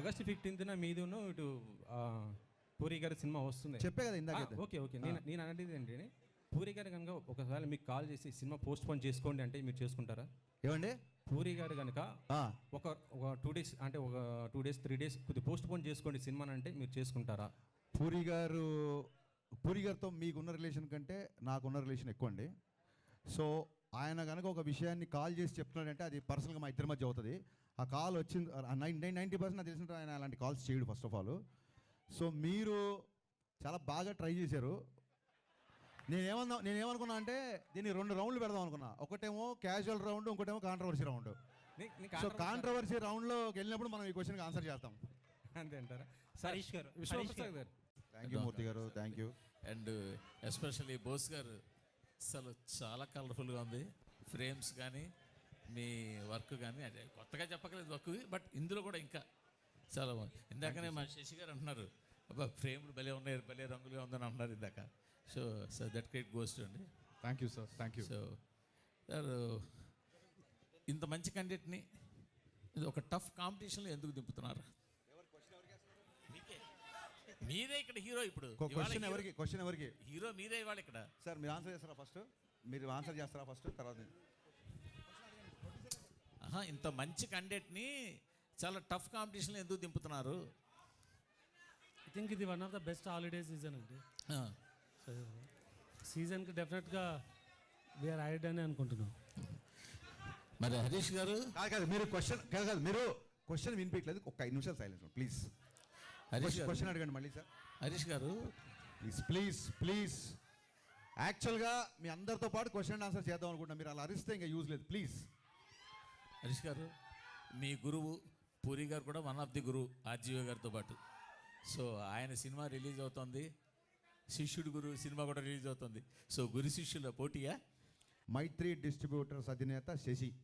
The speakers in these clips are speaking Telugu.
ఆగస్ట్ ఫిఫ్టీన్త్న మీదును ఇటు పూరి గారి సినిమా వస్తుంది. చెప్పే కదా ఇందాక ఓకే ఓకే. నేను నేను అనేది ఏంటి పూరి గారు కనుక ఒకసారి మీకు కాల్ చేసి సినిమా పోస్ట్ పోన్ చేసుకోండి అంటే మీరు చేసుకుంటారా? ఏమండి? పూరి గారు కనుక ఒక ఒక టూ డేస్ అంటే ఒక టూ డేస్ త్రీ డేస్ కొద్దిగా పోస్ట్ పోన్ చేసుకోండి సినిమాని అంటే మీరు చేసుకుంటారా? పూరి గారు పూరి గారితో మీకున్న రిలేషన్ కంటే నాకున్న రిలేషన్ ఎక్కువ అండి సో ఆయన కనుక ఒక విషయాన్ని కాల్ చేసి చెప్తున్నాడంటే అది పర్సనల్గా మా ఇద్దరి మధ్య అవుతుంది. ఆ కాల్ వచ్చింది నైన్ నైంటీ పర్సెంట్ నాకు తెలిసిన ఆయన అలాంటి కాల్స్ చేయడు ఫస్ట్ ఆఫ్ ఆల్ సో మీరు చాలా బాగా ట్రై చేశారు. నేనేమన్నా నేనేమనుకున్నా అంటే దీన్ని రెండు రౌండ్లు పెడదాం అనుకున్నా. ఒకటేమో క్యాజువల్ రౌండ్ ఇంకోటేమో కాంట్రవర్సీ రౌండ్ సో కాంట్రవర్సీ రౌండ్లోకి వెళ్ళినప్పుడు మనం ఈ క్వశ్చన్కి ఆన్సర్ చేస్తాం. అంతే అంటారా? హరీష్ గారు, విశ్వప్రసాద్ గారు. థ్యాంక్ యూ మూర్తి గారు. Thank you and especially Bose గారు అసలు చాలా కలర్ఫుల్గా ఉంది. ఫ్రేమ్స్ కానీ మీ వర్క్ కానీ అదే కొత్తగా చెప్పకలేదు వర్క్ బట్ ఇందులో కూడా ఇంకా చాలా బాగుంది. ఇందాకనే మా శశి గారు అంటున్నారు అబ్బా ఫ్రేమ్లు భలే ఉన్నాయి భలే రంగులుగా ఉందని అంటున్నారు ఇందాక. So so that create ghost అండి thank you sir thank you so sir ఇంత మంచి కంటెంట్ని ఇది ఒక టఫ్ కాంపిటీషన్లో ఎందుకు దింపుతున్నారు. మీరే ఇక్కడ హీరో ఇప్పుడు. క్వశ్చన్ ఎవరికి క్వశ్చన్ ఎవరికి? హీరో మీరే ఇవాళ ఇక్కడ. సార్ మీరు ఆన్సర్ చేస్తారా ఫస్ట్ మీరు ఆన్సర్ చేస్తారా ఫస్ట్ తర్వాత ఇంత మంచి కంటెంట్ని చాలా టఫ్ కాంపిటీషన్లో ఎందుకు దింపుతున్నారు? ఐ థింక్ ఇది one of the best holiday season అండి. సీజన్కి డెఫినెట్గా వీఆర్ యాడ్ అని అనుకుంటున్నాం. మరి హరీష్ గారు? కాదు కాదు మీరు క్వశ్చన్ కాదు కాదు మీరు క్వశ్చన్ వినిపించలేదు ఒక ఐదు నిమిషాలు సైలెన్స్ ప్లీజ్ హరీష్ గారు. క్వశ్చన్ అడగండి మళ్ళీ సార్ హరీష్ గారు? ప్లీజ్ ప్లీజ్ ప్లీజ్ యాక్చువల్గా మీ అందరితో పాటు క్వశ్చన్ ఆన్సర్ చేద్దాం అనుకుంటున్నా మీరు అలా అరిస్తే ఇంకా యూజ్ లేదు ప్లీజ్ హరీష్ గారు మీ గురువు పూరి గారు కూడా వన్ ఆఫ్ ది గురువు ఆర్జీవి గారితో పాటు. సో ఆయన సినిమా రిలీజ్ అవుతుంది. శిష్యుడు గురు సినిమా కూడా రిలీజ్ అవుతుంది. సో గురు శిష్యుల పోటీయా? మైత్రి డిస్ట్రిబ్యూటర్స్ అధినేత శశి.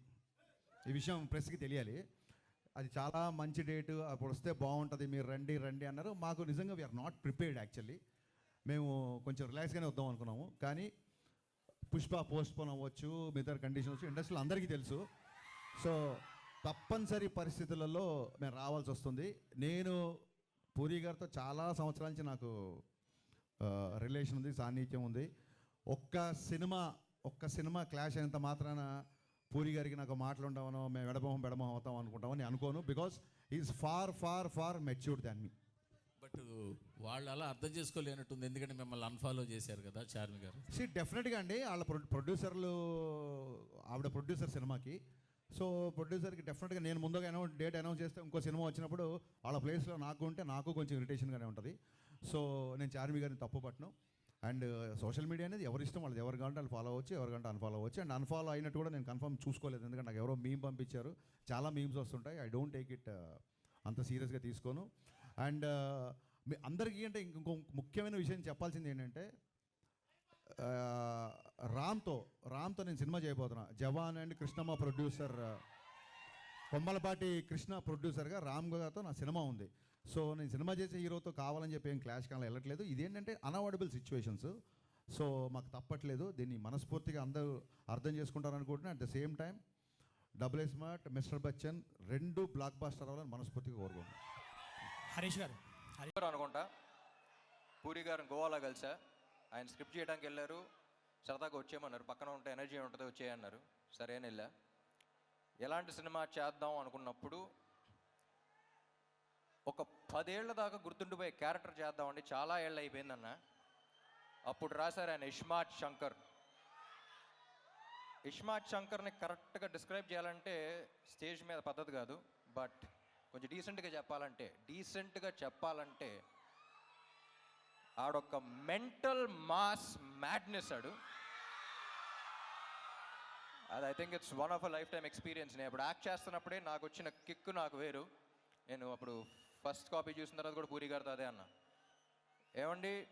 ఈ విషయం ప్రెస్కి తెలియాలి. అది చాలా మంచి డేటు. అప్పుడు వస్తే బాగుంటుంది. మీరు రండి రండి అన్నారు. మాకు నిజంగా వీఆర్ నాట్ ప్రిపేర్డ్ యాక్చువల్లీ మేము కొంచెం రిలాక్స్గానే వద్దాం అనుకున్నాము. కానీ పుష్ప పోస్ట్ పోన్ అవ్వచ్చు మిగతా కండిషన్స్ ఇండస్ట్రీలో అందరికీ తెలుసు. సో తప్పనిసరి పరిస్థితులలో మేము రావాల్సి వస్తుంది. నేను పూరి గారితో చాలా సంవత్సరాల నుంచి నాకు రిలేషన్ ఉంది సాన్నిధ్యం ఉంది. ఒక్క సినిమా ఒక్క సినిమా క్లాష్ అయినంత మాత్రాన పూరి గారికి నాకు మాటలు ఉండవనో మేము ఎడమొహం బెడమొహం అవుతాం అనుకుంటామని అనుకోను because is far far far matured than me but వాళ్ళు అలా అర్థం చేసుకోలేనట్టుంది. ఎందుకంటే మిమ్మల్ని అన్ఫాలో చేశారు కదా చార్మి గారు. సి డెఫినెట్గా అండి. వాళ్ళ ప్రొ- ప్రొడ్యూసర్లు ఆవిడ ప్రొడ్యూసర్ సినిమాకి సో ప్రొడ్యూసర్కి డెఫినెట్గా నేను ముందుగా అనౌన్స్ డేట్ అనౌన్స్ చేస్తే ఇంకో సినిమా వచ్చినప్పుడు వాళ్ళ ప్లేస్లో నాకు ఉంటే నాకు కొంచెం ఇరిటేషన్గానే ఉంటుంది. సో నేను చార్మి గారిని తప్పు పట్టను. అండ్ సోషల్ మీడియా అనేది ఎవరి ఇష్టం వాళ్ళది ఎవరు వాళ్ళు ఫాలో అవ్వచ్చు ఎవరికంటే అన్ఫాలో అవ్వచ్చు. అండ్ అన్ఫాలో అయినట్టు కూడా నేను కన్ఫర్మ్ చూసుకోలేదు. ఎందుకంటే నాకు ఎవరో మీమ్ పంపించారు. చాలా మీమ్స్ వస్తుంటాయి. ఐ డోంట్ టేక్ ఇట్ అంత సీరియస్గా తీసుకోను. అండ్ మీ అందరికీ అంటే ఇంకో ముఖ్యమైన విషయం చెప్పాల్సింది ఏంటంటే రామ్తో రామ్తో నేను సినిమా చేయబోతున్నా. జవాన్ అండ్ కృష్ణమ్మ ప్రొడ్యూసర్ కొమ్మలపాటి కృష్ణ ప్రొడ్యూసర్గా రామ్ గారితో నా సినిమా ఉంది. సో నేను సినిమా చేసే హీరోతో కావాలని చెప్పి ఏం క్లాష్ కావాలి వెళ్ళట్లేదు. ఇదేంటంటే అన్అవాయిడబుల్ సిచ్యువేషన్స్ సో మాకు తప్పట్లేదు. దీన్ని మనస్ఫూర్తిగా అందరూ అర్థం చేసుకుంటారు అనుకుంటున్నా. At the same time double S smart Mister Bachchan రెండు బ్లాక్ బాస్టర్ అవ్వాలని మనస్ఫూర్తిగా కోరుకుంటున్నాను హరీష్ గారు. గారు అనుకుంటా. పూరి గారిని గోవాలో కలిసా? ఆయన స్క్రిప్ట్ చేయడానికి వెళ్ళారు. సరదాగా వచ్చేయమన్నారు. పక్కన ఉంటే ఎనర్జీ ఉంటుంది వచ్చేయన్నారు. సరే అని వెళ్ళా. ఎలాంటి సినిమా చేద్దాం అనుకున్నప్పుడు ఒక పదేళ్ళ దాకా గుర్తుండిపోయే క్యారెక్టర్ చేద్దామండి. చాలా ఏళ్ళు అయిపోయిందన్న. అప్పుడు రాశారు ఆయన ఇష్మాత్ శంకర్. ఇష్మాత్ శంకర్ని కరెక్ట్గా డిస్క్రైబ్ చేయాలంటే స్టేజ్ మీద పద్ధతి కాదు. బట్ కొంచెం డీసెంట్గా చెప్పాలంటే డీసెంట్గా చెప్పాలంటే ఆడొక మెంటల్ మాస్ మ్యాడ్నెస్ ఆడు. అది I think it's one of a life time experience. నేను ఇప్పుడు యాక్ట్ చేస్తున్నప్పుడే నాకు వచ్చిన కిక్ నాకు వేరు. నేను అప్పుడు ఫస్ట్ కాపీ చూసిన తర్వాత కూడా పూరి గారితో అదే అన్న. ఏమండి?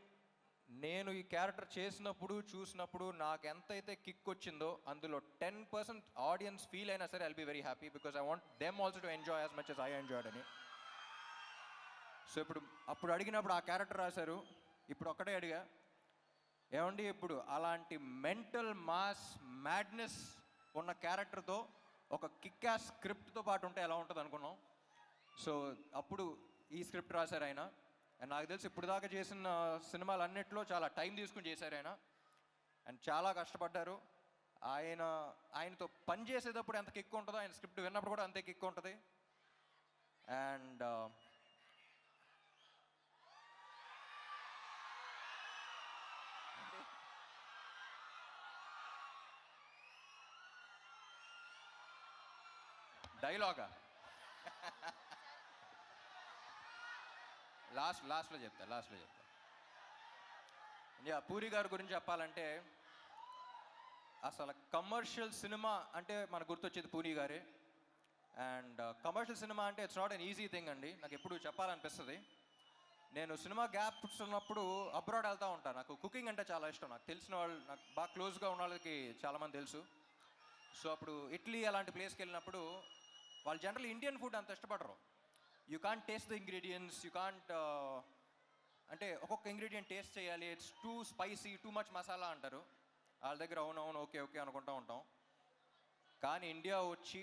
నేను ఈ క్యారెక్టర్ చేసినప్పుడు చూసినప్పుడు నాకు ఎంతైతే కిక్ వచ్చిందో అందులో టెన్ పర్సెంట్ ఆడియన్స్ ఫీల్ అయినా సరే I'll be very happy because I want them also to enjoy as much as I enjoyed అని. సో ఇప్పుడు అప్పుడు అడిగినప్పుడు ఆ క్యారెక్టర్ రాశారు. ఇప్పుడు ఒక్కటే అడిగా. ఏమండి ఇప్పుడు అలాంటి మెంటల్ మాస్ మ్యాడ్నెస్ ఉన్న క్యారెక్టర్తో ఒక కిక్ స్క్రిప్ట్తో పాటు ఉంటే ఎలా ఉంటుంది అనుకున్నాం సో అప్పుడు ఈ స్క్రిప్ట్ రాశారు ఆయన. అండ్ నాకు తెలిసి ఇప్పుడు దాకా చేసిన సినిమాలు అన్నిట్లో చాలా టైం తీసుకుని చేశారు ఆయన. అండ్ చాలా కష్టపడ్డారు. ఆయన ఆయనతో పని చేసేటప్పుడు ఎంత కిక్ ఉంటుందో ఆయన స్క్రిప్ట్ విన్నప్పుడు కూడా అంతే కిక్ ఉంటుంది అండ్ డైలాగా? లాస్ట్ లాస్ట్లో చెప్తా లాస్ట్లో చెప్తా. యా పూరి గారి గురించి చెప్పాలంటే అసలు కమర్షియల్ సినిమా అంటే మనకు గుర్తొచ్చేది పూరి గారే. అండ్ uh, కమర్షియల్ సినిమా అంటే it's not an easy thing అండి. నాకు ఎప్పుడు చెప్పాలనిపిస్తుంది. నేను సినిమా గ్యాప్స్ ఉన్నప్పుడు అబ్రాడ్ వెళ్తూ ఉంటాను నాకు కుకింగ్ అంటే చాలా ఇష్టం. నాకు తెలిసిన వాళ్ళు నాకు బాగా క్లోజ్గా ఉన్న వాళ్ళకి చాలామంది తెలుసు. సో అప్పుడు ఇటలీ అలాంటి ప్లేస్కి వెళ్ళినప్పుడు వాళ్ళు జనరల్ ఇండియన్ ఫుడ్ అంత ఇష్టపడరు. You can't taste the ingredients you can't అంటే ఒక్కొక్క ఇంగ్రీడియంట్ టేస్ట్ చేయాలి it's too spicy too much masala అంటారు. వాళ్ళ దగ్గర అవునవును ఓకే ఓకే అనుకుంటూ ఉంటాం. కానీ ఇండియా వచ్చి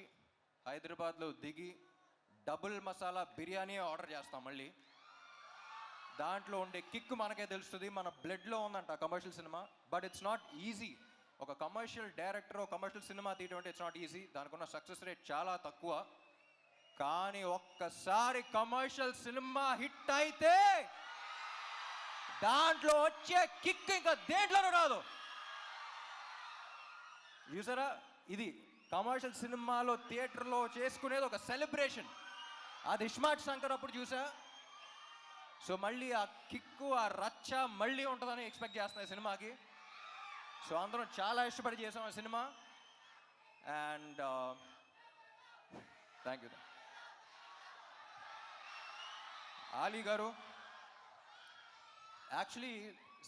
హైదరాబాద్లో దిగి డబుల్ మసాలా బిర్యానీ ఆర్డర్ చేస్తాం మళ్ళీ. దాంట్లో ఉండే కిక్ మనకే తెలుస్తుంది మన బ్లడ్లో ఉందంట commercial cinema but it's not easy ఒక కమర్షియల్ డైరెక్టర్ కమర్షియల్ సినిమా తీయడం అంటే ఇట్స్ నాట్ ఈజీ దానికి ఉన్న సక్సెస్ రేట్ చాలా తక్కువ. కానీ ఒక్కసారి కమర్షియల్ సినిమా హిట్ అయితే దాంట్లో వచ్చే కిక్ ఇంకా దేంట్లోనూ రాదు. చూసారా? ఇది కమర్షియల్ సినిమాలో థియేటర్లో చేసుకునేది ఒక సెలబ్రేషన్ అది ఇస్మార్ట్ శంకర్ అప్పుడు చూసా. సో మళ్ళీ ఆ కిక్కు ఆ రచ్చ మళ్ళీ ఉంటుందని ఎక్స్పెక్ట్ చేస్తున్నాయి సినిమాకి. సో అందరం చాలా ఇష్టపడి చేసాం ఆ cinema. And uh, thank you Ali గారు యాక్చువల్లీ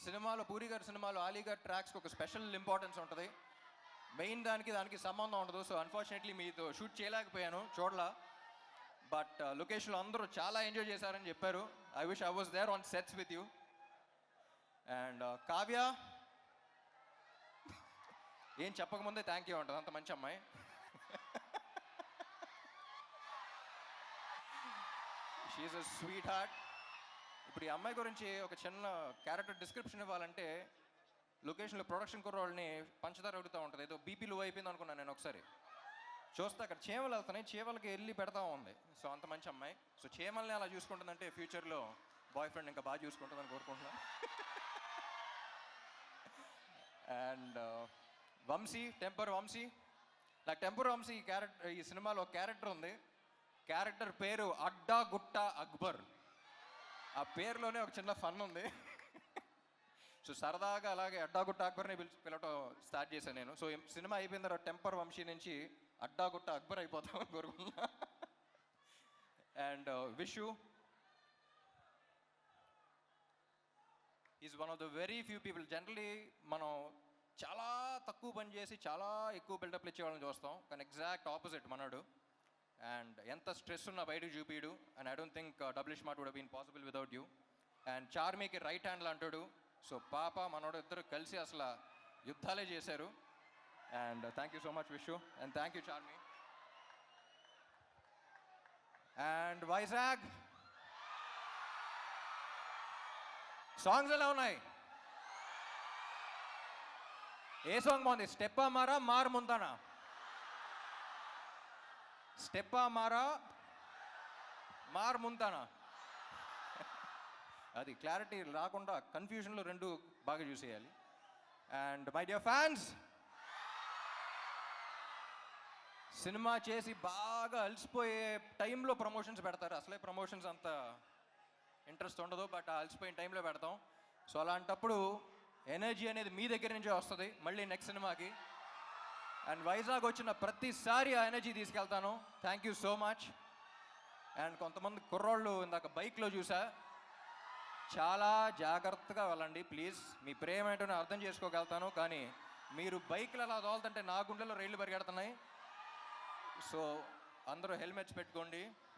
సినిమాలో పూరి గారి సినిమాలో ఆలీ గారి ట్రాక్స్కి ఒక స్పెషల్ ఇంపార్టెన్స్ ఉంటుంది. మెయిన్ దానికి దానికి సంబంధం ఉండదు. సో అన్ఫార్చునేట్లీ మీతో షూట్ చేయలేకపోయాను చూడలా. బట్ లొకేషన్లో uh, అందరూ చాలా ఎంజాయ్ చేశారని చెప్పారు. I wish I was there on sets with you and Kavya ఏం చెప్పకముందే థ్యాంక్ యూ ఉంటుంది అంత మంచి అమ్మాయి. షీఈ్ అ స్వీట్ హార్ట్ ఇప్పుడు ఈ అమ్మాయి గురించి ఒక చిన్న క్యారెక్టర్ డిస్క్రిప్షన్ ఇవ్వాలంటే లొకేషన్లో ప్రొడక్షన్ కుర్రోళ్ళని పంచదార అడుగుతూ ఉంటుంది. ఏదో బీపీ లో అయిపోయింది అనుకున్నాను నేను ఒకసారి. చూస్తే అక్కడ చేమలు వెళ్తున్నాయి. చేమలకి వెళ్ళి పెడతా ఉంది. సో అంత మంచి అమ్మాయి. సో చేమల్ని అలా చూసుకుంటుందంటే ఫ్యూచర్లో బాయ్ ఫ్రెండ్ ఇంకా బాగా చూసుకుంటుందని కోరుకుంటున్నాను. And Vamsi temper Vamsi. నాకు టెంపర్ వంశీ ఈ క్యారెక్టర్ ఈ సినిమాలో ఒక క్యారెక్టర్ ఉంది. క్యారెక్టర్ పేరు అడ్డా గుట్ట అక్బర్. ఆ పేరులోనే ఒక చిన్న ఫన్ ఉంది. సో సరదాగా అలాగే అడ్డాగుట్ట అక్బర్ని పిలిచి పిలవటం స్టార్ట్ చేశాను నేను. సో సినిమా అయిపోయిన తర్వాత టెంపర్ వంశీ నుంచి అడ్డాగుట్ట అక్బర్ అయిపోతామని కోరుకున్నా and uh, Vishu. Is one of the very few people generally మనం చాలా తక్కువ పని చేసి చాలా ఎక్కువ బిల్డప్లు ఇచ్చేవాళ్ళని చూస్తాం. కానీ ఎగ్జాక్ట్ ఆపోజిట్ మనడు. అండ్ ఎంత స్ట్రెస్ ఉన్నా బయటకు చూపిడు and I don't think Double iSmart would been possible without you and చార్మీకి right హ్యాండ్లు అంటాడు. సో పాప మనోడు ఇద్దరు కలిసి అసలు యుద్ధాలే చేశారు. And thank you so much Vishu and thank you Charmi and Vizag songs ఎలా ఉన్నాయి? ఏ సాంగ్ బాగుంది స్టెప్ మారా మార్ ముందనా. స్టెప్ మారా మార్ ముందనా. అది క్లారిటీ రాకుండా కన్ఫ్యూజన్లో రెండు బాగా చూసేయాలి and my dear fans cinema చేసి బాగా అలసిపోయే టైంలో ప్రమోషన్స్ పెడతారు. అసలే ప్రమోషన్స్ అంత ఇంట్రెస్ట్ ఉండదు బట్ అలసిపోయిన టైంలో పెడతాం. సో అలాంటప్పుడు ఎనర్జీ అనేది మీ దగ్గర నుంచే వస్తుంది. మళ్ళీ నెక్స్ట్ సినిమాకి. అండ్ వైజాగ్ వచ్చిన ప్రతిసారి ఆ ఎనర్జీ తీసుకెళ్తాను. Thank you so much and కొంతమంది కుర్రోళ్ళు ఇందాక బైక్లో చూసా. చాలా జాగ్రత్తగా వెళ్ళండి ప్లీజ్ మీ ప్రేమ ఏంటో నేను అర్థం చేసుకోగలుగుతాను. కానీ మీరు బైక్లు అలా తోలుతుంటే నా గుండెలో రైళ్ళు పరిగెడుతున్నాయి. సో అందరూ హెల్మెట్స్ పెట్టుకోండి.